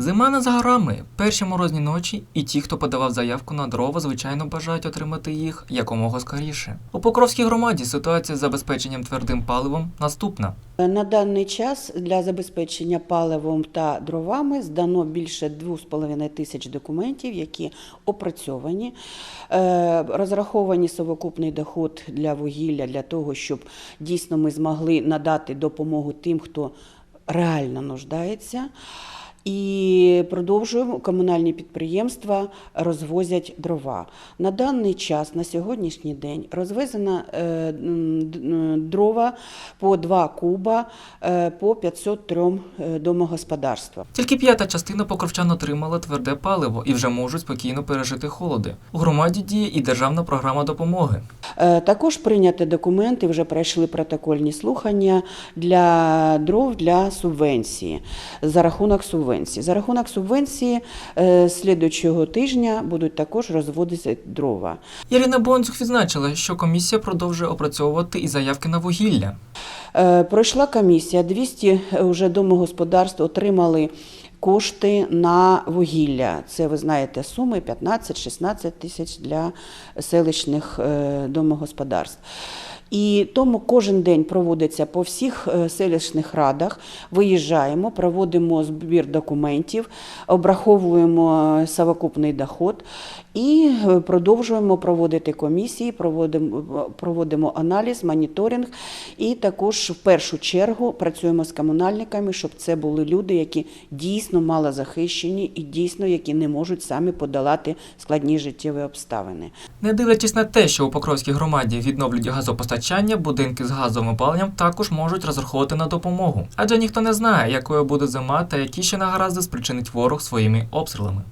Зима не за горами. Перші морозні ночі, і ті, хто подавав заявку на дрова, звичайно бажають отримати їх якомога скоріше. У Покровській громаді ситуація з забезпеченням твердим паливом наступна. На даний час для забезпечення паливом та дровами здано більше 2,5 тисяч документів, які опрацьовані, Е, розраховані совокупний доход для вугілля для того, щоб дійсно ми змогли надати допомогу тим, хто реально нуждається. І продовжуємо комунальні підприємства розвозять дрова. На даний час, на сьогоднішній день, розвезено е, дрова по 2 куба е, по 503 е, домогосподарства. Тільки п'ята частина покровчан отримала тверде паливо і вже можуть спокійно пережити холоди. У громаді діє і державна програма допомоги. Е, Також прийняті документи, вже пройшли протокольні слухання для дров для субвенції за рахунок субвенції. За рахунок субвенції слідчого тижня будуть також розводитися дрова. Ірина Бонцух відзначила, що комісія продовжує опрацьовувати і заявки на вугілля. Е, Пройшла комісія, 200 вже домогосподарств отримали кошти на вугілля. Це ви знаєте суми 15-16 тисяч для селищних е, домогосподарств. І тому кожен день проводиться по всіх е, селищних радах. Виїжджаємо, проводимо збір документів, обраховуємо е, совокупний доход і е, продовжуємо проводити комісії, проводимо, проводимо аналіз, моніторинг і також в першу чергу працюємо з комунальниками, щоб це були люди, які дійсно малозахищені і дійсно які не можуть самі подолати складні життєві обставини. Не дивлячись на те, що у Покровській громаді відновлюють газопостачання, будинки з газовим опаленням також можуть розраховувати на допомогу. Адже ніхто не знає, якою буде зима та які ще нагаразди спричинить ворог своїми обстрілами.